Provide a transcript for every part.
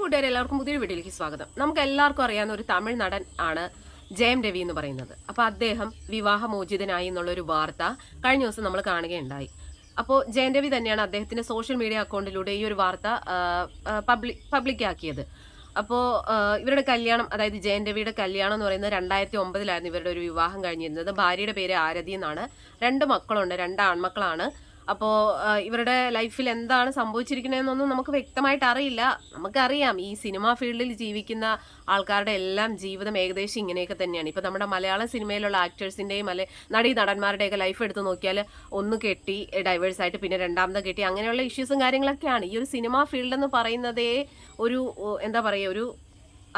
കൂട്ടുകാരെ എല്ലാവർക്കും പുതിയൊരു വീഡിയോയിലേക്ക് സ്വാഗതം. നമുക്ക് എല്ലാവർക്കും അറിയാവുന്ന ഒരു തമിഴ് നടൻ ആണ് ജയം രവി എന്ന് പറയുന്നത്. അപ്പോൾ അദ്ദേഹം വിവാഹമോചിതനായി എന്നുള്ളൊരു വാർത്ത കഴിഞ്ഞ ദിവസം നമ്മൾ കാണുകയുണ്ടായി. അപ്പോൾ ജയം രവി തന്നെയാണ് അദ്ദേഹത്തിന്റെ സോഷ്യൽ മീഡിയ അക്കൗണ്ടിലൂടെ ഈ ഒരു വാർത്ത പബ്ലിക് പബ്ലിക്കാക്കിയത് അപ്പോൾ ഇവരുടെ കല്യാണം അതായത് ജയൻ രവിയുടെ കല്യാണം എന്ന് പറയുന്നത് രണ്ടായിരത്തി ഒമ്പതിലായിരുന്നു ഇവരുടെ ഒരു വിവാഹം കഴിഞ്ഞിരുന്നത്. ഭാര്യയുടെ പേര് ആരതി എന്നാണ്. രണ്ട് മക്കളുണ്ട് രണ്ട് ആൺമക്കളാണ്. അപ്പോൾ ഇവരുടെ ലൈഫിൽ എന്താണ് സംഭവിച്ചിരിക്കുന്നതെന്നൊന്നും നമുക്ക് വ്യക്തമായിട്ട് അറിയില്ല. നമുക്കറിയാം ഈ സിനിമാ ഫീൽഡിൽ ജീവിക്കുന്ന ആൾക്കാരുടെ എല്ലാം ജീവിതം ഏകദേശം ഇങ്ങനെയൊക്കെ തന്നെയാണ്. ഇപ്പോൾ നമ്മുടെ മലയാള സിനിമയിലുള്ള ആക്ടേഴ്സിന്റെയും അല്ലെ നടീ നടന്മാരുടെയൊക്കെ ലൈഫ് എടുത്ത് നോക്കിയാൽ ഒന്ന് കെട്ടി ഡൈവേഴ്സ് ആയിട്ട് പിന്നെ രണ്ടാമത് കെട്ടി അങ്ങനെയുള്ള ഇഷ്യൂസും കാര്യങ്ങളൊക്കെയാണ്. ഈ ഒരു സിനിമാ ഫീൽഡ് എന്ന് പറയുന്നതേ ഒരു എന്താ പറയുക ഒരു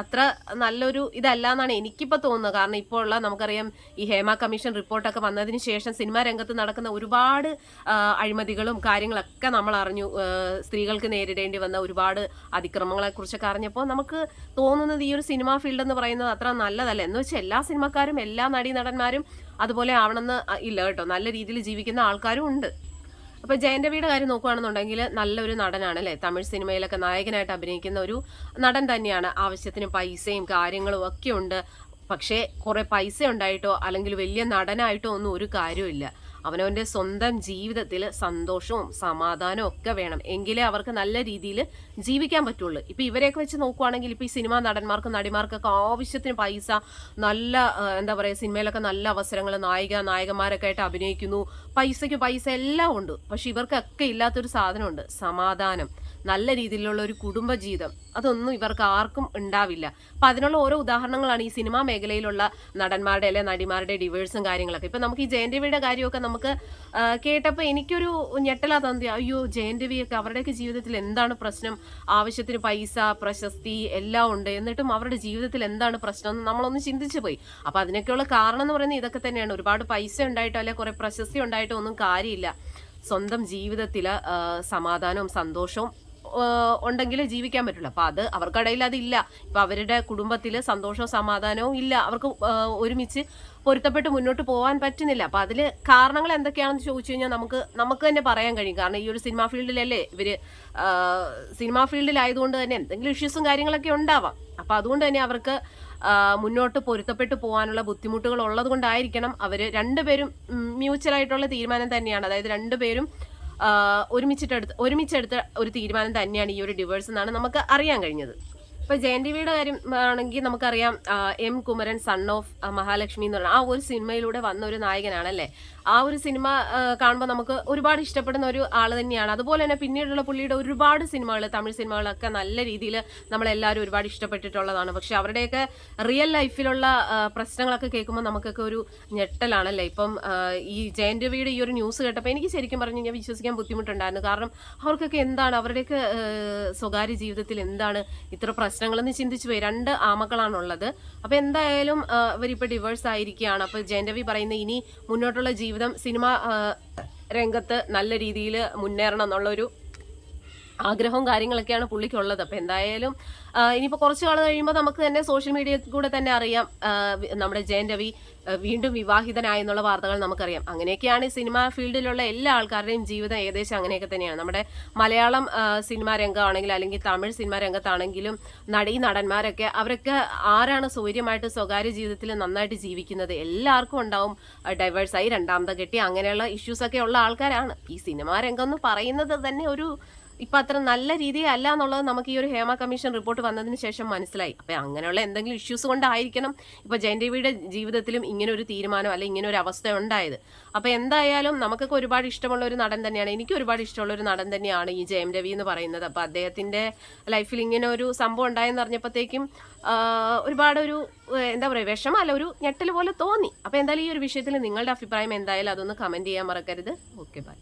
അത്ര നല്ലൊരു ഇതല്ല എന്നാണ് എനിക്കിപ്പോൾ തോന്നുന്നത്. കാരണം ഇപ്പോൾ ഉള്ള നമുക്കറിയാം ഈ ഹേമ കമ്മീഷൻ റിപ്പോർട്ടൊക്കെ വന്നതിന് ശേഷം സിനിമാ രംഗത്ത് നടക്കുന്ന ഒരുപാട് അഴിമതികളും കാര്യങ്ങളൊക്കെ നമ്മൾ അറിഞ്ഞു സ്ത്രീകൾക്ക് നേരിടേണ്ടി വന്ന ഒരുപാട് അതിക്രമങ്ങളെ കുറിച്ചൊക്കെ അറിഞ്ഞപ്പോൾ നമുക്ക് തോന്നുന്നത് ഈ ഒരു സിനിമാ ഫീൽഡ് എന്ന് പറയുന്നത് അത്ര നല്ലതല്ല. എന്ന് വെച്ചാൽ എല്ലാ സിനിമക്കാരും എല്ലാ നടീ നടന്മാരും അതുപോലെ ആവണമെന്ന് ഇല്ല കേട്ടോ. നല്ല രീതിയിൽ ജീവിക്കുന്ന ആൾക്കാരും ഉണ്ട്. അപ്പൊ ജയന്റവിയുടെ കാര്യം നോക്കുകയാണെന്നുണ്ടെങ്കിൽ നല്ലൊരു നടനാണ് അല്ലെ തമിഴ് സിനിമയിലൊക്കെ നായകനായിട്ട് അഭിനയിക്കുന്ന ഒരു നടൻ തന്നെയാണ്. ആവശ്യത്തിന് പൈസയും കാര്യങ്ങളും ഒക്കെ ഉണ്ട്. പക്ഷേ കുറെ പൈസ ഉണ്ടായിട്ടോ അല്ലെങ്കിൽ വലിയ നടനായിട്ടോ ഒന്നും ഒരു കാര്യമില്ല അവനവന്റെ സ്വന്തം ജീവിതത്തിൽ സന്തോഷവും സമാധാനവും ഒക്കെ വേണം. എങ്കിലേ അവർക്ക് നല്ല രീതിയിൽ ജീവിക്കാൻ പറ്റുള്ളൂ. ഇപ്പം ഇവരെയൊക്കെ വെച്ച് നോക്കുവാണെങ്കിൽ ഇപ്പം ഈ സിനിമാ നടന്മാർക്കും നടിമാർക്കൊക്കെ ആവശ്യത്തിന് പൈസ നല്ല എന്താ പറയുക സിനിമയിലൊക്കെ നല്ല അവസരങ്ങൾ നായിക നായകന്മാരൊക്കെ ആയിട്ട് അഭിനയിക്കുന്നു. പൈസയ്ക്ക് പൈസ എല്ലാം ഉണ്ട്. പക്ഷെ ഇവർക്കൊക്കെ ഇല്ലാത്തൊരു സാധനമുണ്ട്. സമാധാനം. നല്ല രീതിയിലുള്ള ഒരു കുടുംബജീവിതം. അതൊന്നും ഇവർക്ക് ആർക്കും ഉണ്ടാവില്ല. അപ്പം അതിനുള്ള ഓരോ ഉദാഹരണങ്ങളാണ് ഈ സിനിമാ മേഖലയിലുള്ള നടന്മാരുടെ അല്ലെ നടിമാരുടെ ഡിവേഴ്സും കാര്യങ്ങളൊക്കെ. ഇപ്പം നമുക്ക് ഈ ജയൻരവിയുടെ കാര്യമൊക്കെ നമുക്ക് കേട്ടപ്പോൾ എനിക്കൊരു ഞെട്ടലാ തന്തി അയ്യോ ജയൻരവിയൊക്കെ അവരുടെയൊക്കെ ജീവിതത്തിൽ എന്താണ് പ്രശ്നം? ആവശ്യത്തിന് പൈസ പ്രശസ്തി എല്ലാം ഉണ്ട്. എന്നിട്ടും അവരുടെ ജീവിതത്തിൽ എന്താണ് പ്രശ്നം എന്ന് നമ്മളൊന്ന് ചിന്തിച്ചു പോയി. അപ്പം അതിനൊക്കെയുള്ള കാരണം എന്ന് പറയുന്നത് ഇതൊക്കെ തന്നെയാണ്. ഒരുപാട് പൈസ ഉണ്ടായിട്ടോ അല്ലെ കുറേ പ്രശസ്തി ഉണ്ടായിട്ടോ ഒന്നും കാര്യമില്ല. സ്വന്തം ജീവിതത്തിൽ സമാധാനവും സന്തോഷവും ഉണ്ടെങ്കിലേ ജീവിക്കാൻ പറ്റുള്ളൂ. അപ്പം അത് അവർക്കിടയിൽ അതില്ല ഇപ്പം അവരുടെ കുടുംബത്തിൽ സന്തോഷവും സമാധാനവും ഇല്ല. അവർക്ക് ഒരുമിച്ച് പൊരുത്തപ്പെട്ട് മുന്നോട്ട് പോകാൻ പറ്റുന്നില്ല. അപ്പം അതിൽ കാരണങ്ങൾ എന്തൊക്കെയാണെന്ന് ചോദിച്ചു കഴിഞ്ഞാൽ നമുക്ക് നമുക്ക് തന്നെ പറയാൻ കഴിയും. കാരണം ഈ ഒരു സിനിമാ ഫീൽഡിലല്ലേ ഇവർ സിനിമാ ഫീൽഡിലായതുകൊണ്ട് തന്നെ എന്തെങ്കിലും ഇഷ്യൂസും കാര്യങ്ങളൊക്കെ ഉണ്ടാവാം. അപ്പം അതുകൊണ്ട് തന്നെ അവർക്ക് മുന്നോട്ട് പൊരുത്തപ്പെട്ട് പോകാനുള്ള ബുദ്ധിമുട്ടുകൾ ഉള്ളത് കൊണ്ടായിരിക്കണം അവർ രണ്ടുപേരും മ്യൂച്വൽ ആയിട്ടുള്ള തീരുമാനം തന്നെയാണ്. അതായത് രണ്ടുപേരും ഒരുമിച്ചിട്ടെടുത്ത് ഒരുമിച്ചെടുത്ത ഒരു തീരുമാനം തന്നെയാണ് ഈ ഒരു ഡിവേഴ്സ് എന്നാണ് നമുക്ക് അറിയാൻ കഴിഞ്ഞത്. ഇപ്പൊ ജയൻ ടിവിയുടെ കാര്യം ആണെങ്കിൽ നമുക്കറിയാം M Kumaran son of Mahalakshmi എന്ന് പറഞ്ഞ ആ ഒരു സിനിമയിലൂടെ വന്ന ഒരു നായകനാണല്ലേ? ആ ഒരു സിനിമ കാണുമ്പോൾ നമുക്ക് ഒരുപാട് ഇഷ്ടപ്പെടുന്ന ഒരു ആൾ തന്നെയാണ്. അതുപോലെ തന്നെ പിന്നീടുള്ള പുള്ളിയുടെ ഒരുപാട് സിനിമകൾ തമിഴ് സിനിമകളൊക്കെ നല്ല രീതിയിൽ നമ്മളെല്ലാവരും ഒരുപാട് ഇഷ്ടപ്പെട്ടിട്ടുള്ളതാണ്. പക്ഷെ അവരുടെയൊക്കെ റിയൽ ലൈഫിലുള്ള പ്രശ്നങ്ങളൊക്കെ കേൾക്കുമ്പോൾ നമുക്കൊക്കെ ഒരു ഞെട്ടലാണല്ലേ? ഇപ്പം ഈ ജയൻ രവിയുടെ ഈ ഒരു ന്യൂസ് കേട്ടപ്പോൾ എനിക്ക് ശരിക്കും പറഞ്ഞു കഴിഞ്ഞാൽ വിശ്വസിക്കാൻ ബുദ്ധിമുട്ടുണ്ടായിരുന്നു. കാരണം അവർക്കൊക്കെ എന്താണ്? അവരുടെയൊക്കെ സ്വകാര്യ ജീവിതത്തിൽ എന്താണ് ഇത്ര പ്രശ്നങ്ങളെന്ന് ചിന്തിച്ചു പോയി. രണ്ട് ആമകളാണുള്ളത് അപ്പോൾ എന്തായാലും ഇവരിപ്പോൾ ഡിവേഴ്സ് ആയിരിക്കുകയാണ്. അപ്പോൾ ജയൻ രവി പറയുന്ന ഇനി മുന്നോട്ടുള്ള ജീവിതം സിനിമ രംഗത്ത് നല്ല രീതിയിൽ മുന്നേറണം എന്നുള്ളൊരു ആഗ്രഹവും കാര്യങ്ങളൊക്കെയാണ് പുള്ളിക്കുള്ളത്. അപ്പം എന്തായാലും ഇനിയിപ്പോൾ കുറച്ച് കാലം കഴിയുമ്പോൾ നമുക്ക് തന്നെ സോഷ്യൽ മീഡിയയിൽ കൂടെ തന്നെ അറിയാം നമ്മുടെ ജയൻ രവി വീണ്ടും വിവാഹിതനായി എന്നുള്ള വാർത്തകൾ നമുക്കറിയാം. അങ്ങനെയൊക്കെയാണ് ഈ സിനിമാ ഫീൽഡിലുള്ള എല്ലാ ആൾക്കാരുടെയും ജീവിതം ഏകദേശം അങ്ങനെയൊക്കെ തന്നെയാണ്. നമ്മുടെ മലയാളം സിനിമാ രംഗമാണെങ്കിലും അല്ലെങ്കിൽ തമിഴ് സിനിമാ രംഗത്താണെങ്കിലും നടീ നടന്മാരൊക്കെ അവരൊക്കെ ആരാണ് സൗകര്യമായിട്ട് സ്വകാര്യ ജീവിതത്തിൽ നന്നായിട്ട് ജീവിക്കുന്നത്? എല്ലാവർക്കും ഉണ്ടാവും ഡൈവേഴ്സായി രണ്ടാമത്തെ കെട്ടി അങ്ങനെയുള്ള ഇഷ്യൂസൊക്കെ ഉള്ള ആൾക്കാരാണ്. ഈ സിനിമാ രംഗം എന്ന് പറയുന്നത് തന്നെ ഒരു ഇപ്പൊ അത്ര നല്ല രീതിയല്ല എന്നുള്ളത് നമുക്ക് ഈ ഒരു ഹേമ കമ്മീഷൻ റിപ്പോർട്ട് വന്നതിന് ശേഷം മനസ്സിലായി. അപ്പൊ അങ്ങനെയുള്ള എന്തെങ്കിലും ഇഷ്യൂസ് കൊണ്ടായിരിക്കണം ഇപ്പൊ ജയൻദേവിയുടെ ജീവിതത്തിലും ഇങ്ങനെ ഒരു തീരുമാനം അല്ലെങ്കിൽ ഇങ്ങനെ ഒരു അവസ്ഥ ഉണ്ടായത്. അപ്പൊ എന്തായാലും നമുക്കൊക്കെ ഒരുപാട് ഇഷ്ടമുള്ള ഒരു നടൻ തന്നെയാണ്. എനിക്ക് ഒരുപാട് ഇഷ്ടമുള്ള ഒരു നടൻ തന്നെയാണ് ഈ ജയം രവി എന്ന് പറയുന്നത്. അപ്പൊ അദ്ദേഹത്തിന്റെ ലൈഫിൽ ഇങ്ങനെ ഒരു സംഭവം ഉണ്ടായെന്ന് അറിഞ്ഞപ്പോഴത്തേക്കും ഒരുപാടൊരു ഒരുപാട് ഒരു എന്താ പറയുക അല്ല ഒരു ഞെട്ടൽ പോലെ തോന്നി. അപ്പൊ എന്തായാലും ഈ ഒരു വിഷയത്തിൽ നിങ്ങളുടെ അഭിപ്രായം എന്തായാലും അതൊന്ന് കമന്റ് ചെയ്യാൻ മറക്കരുത്. Okay bye